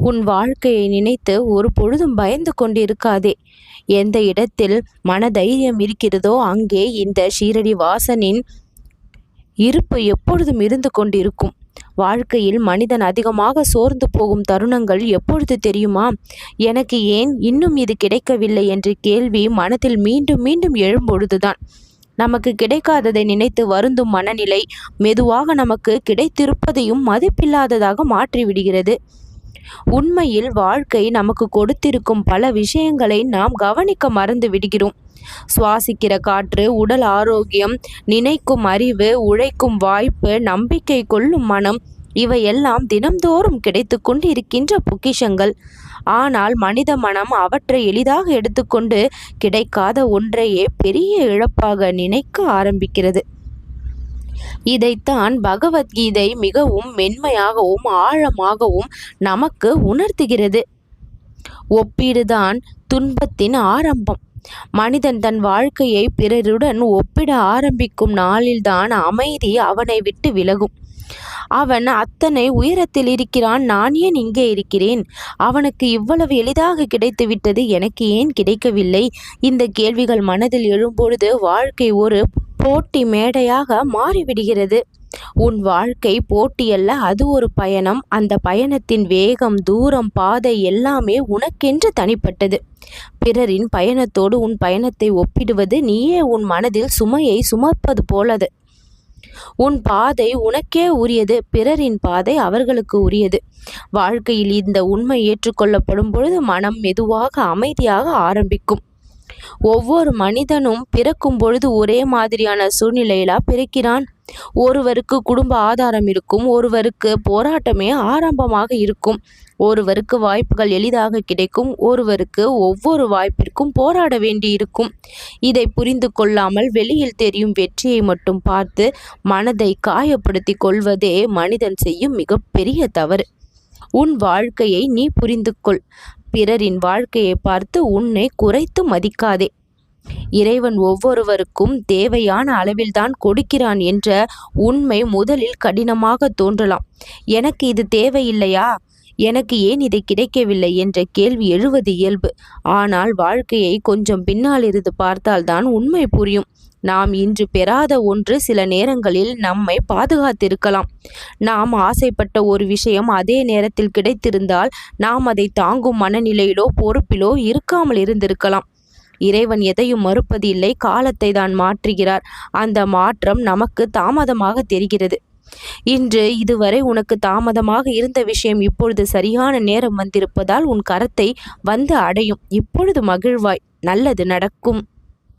உன் வாழ்க்கையை நினைத்து ஒரு பொழுதும் பயந்து கொண்டிருக்காதே. எந்த இடத்தில் மனதைரியம் இருக்கிறதோ அங்கே இந்த ஷீரடி வாசனின் இருப்பு எப்பொழுதும் இருந்து கொண்டிருக்கும். வாழ்க்கையில் மனிதன் அதிகமாக சோர்ந்து போகும் தருணங்கள் எப்பொழுது தெரியுமா? எனக்கு ஏன் இன்னும் இது கிடைக்கவில்லை என்ற கேள்வி மனதில் மீண்டும் மீண்டும் எழும்பொழுதுதான். நமக்கு கிடைக்காததை நினைத்து வருந்தும் மனநிலை மெதுவாக நமக்கு கிடைத்திருப்பதையும் மதிப்பில்லாததாக மாற்றிவிடுகிறது. உண்மையில் வாழ்க்கை நமக்கு கொடுத்திருக்கும் பல விஷயங்களை நாம் கவனிக்க மறந்து விடுகிறோம். சுவாசிக்கிற காற்று உடல் ஆரோக்கியம் நினைக்கும் அறிவு உழைக்கும் வாய்ப்பு நம்பிக்கை கொள்ளும் மனம் இவையெல்லாம் தினம்தோறும் கிடைத்து கொண்டிருக்கின்ற பொக்கிஷங்கள். ஆனால் மனித மனம் அவற்றை எளிதாக எடுத்துக்கொண்டு கிடைக்காத ஒன்றையே பெரிய இழப்பாக நினைக்க ஆரம்பிக்கிறது. இதைத்தான் பகவத்கீதை மிகவும் மென்மையாகவும் ஆழமாகவும் நமக்கு உணர்த்துகிறது. ஒப்பீடுதான் துன்பத்தின் ஆரம்பம். மனிதன் தன் வாழ்க்கையை பிறருடன் ஒப்பிட ஆரம்பிக்கும் நாளில்தான் அமைதி அவனை விட்டு விலகும். அவன் அத்தனை உயரத்தில் இருக்கிறான் நான் ஏன் இங்கே இருக்கிறேன்? அவனுக்கு இவ்வளவு எளிதாக கிடைத்து விட்டது எனக்கு ஏன் கிடைக்கவில்லை? இந்த கேள்விகள் மனதில் எழும்பொழுது வாழ்க்கை ஒரு போட்டி மேடையாக மாறிவிடுகிறது. உன் வாழ்க்கை போட்டியல்ல அது ஒரு பயணம். அந்த பயணத்தின் வேகம் தூரம் பாதை எல்லாமே உனக்கென்று தனிப்பட்டது. பிறரின் பயணத்தோடு உன் பயணத்தை ஒப்பிடுவது நீயே உன் மனதில் சுமையை சுமப்பது போலது. உன் பாதை உனக்கே உரியது பிறரின் பாதை அவர்களுக்கு உரியது. வாழ்க்கையில் இந்த உண்மை ஏற்றுக்கொள்ளப்படும் பொழுது மனம் மெதுவாக அமைதியாக ஆரம்பிக்கும். ஒவ்வொரு மனிதனும் பிறக்கும் பொழுது ஒரே மாதிரியான சூழ்நிலையிலா பிறக்கிறான். ஒருவருக்கு குடும்ப ஆதாரம் இருக்கும் ஒருவருக்கு போராட்டமே ஆரம்பமாக இருக்கும். ஒருவருக்கு வாய்ப்புகள் எளிதாக கிடைக்கும் ஒருவருக்கு ஒவ்வொரு வாய்ப்பிற்கும் போராட வேண்டியிருக்கும் இதை புரிந்து கொள்ளாமல் வெளியில் தெரியும் வெற்றியை மட்டும் பார்த்து மனதை காயப்படுத்தி கொள்வதே மனிதன் செய்யும் மிகப்பெரிய தவறு. உன் வாழ்க்கையை நீ புரிந்து கொள். பிறரின் வாழ்க்கையை பார்த்து உன்னை குறைத்து மதிக்காதே. இறைவன் ஒவ்வொருவருக்கும் தேவையான அளவில்தான் கொடுக்கிறான் என்ற உண்மை முதலில் கடினமாக தோன்றலாம். எனக்கு இது தேவையில்லையா? எனக்கு ஏன் இதை கிடைக்கவில்லை என்ற கேள்வி எழுவது இயல்பு. ஆனால் வாழ்க்கையை கொஞ்சம் பின்னால் இருந்து பார்த்தால்தான் உண்மை புரியும். நாம் இன்று பெறாத ஒன்று சில நேரங்களில் நம்மை பாதுகாத்திருக்கலாம். நாம் ஆசைப்பட்ட ஒரு விஷயம் அதே நேரத்தில் கிடைத்திருந்தால் நாம் அதை தாங்கும் மனநிலையிலோ பொறுப்பிலோ இருக்காமல் இருந்திருக்கலாம். இறைவன் எதையும் மறுப்பது இல்லை காலத்தை தான் மாற்றுகிறார். அந்த மாற்றம் நமக்கு தாமதமாக தெரிகிறது. இன்று இதுவரை உனக்கு தாமதமாக இருந்த விஷயம் இப்பொழுது சரியான நேரம் வந்திருப்பதால் உன் கரத்தை வந்து அடையும். இப்பொழுது மகிழ்வாய். நல்லது நடக்கும்.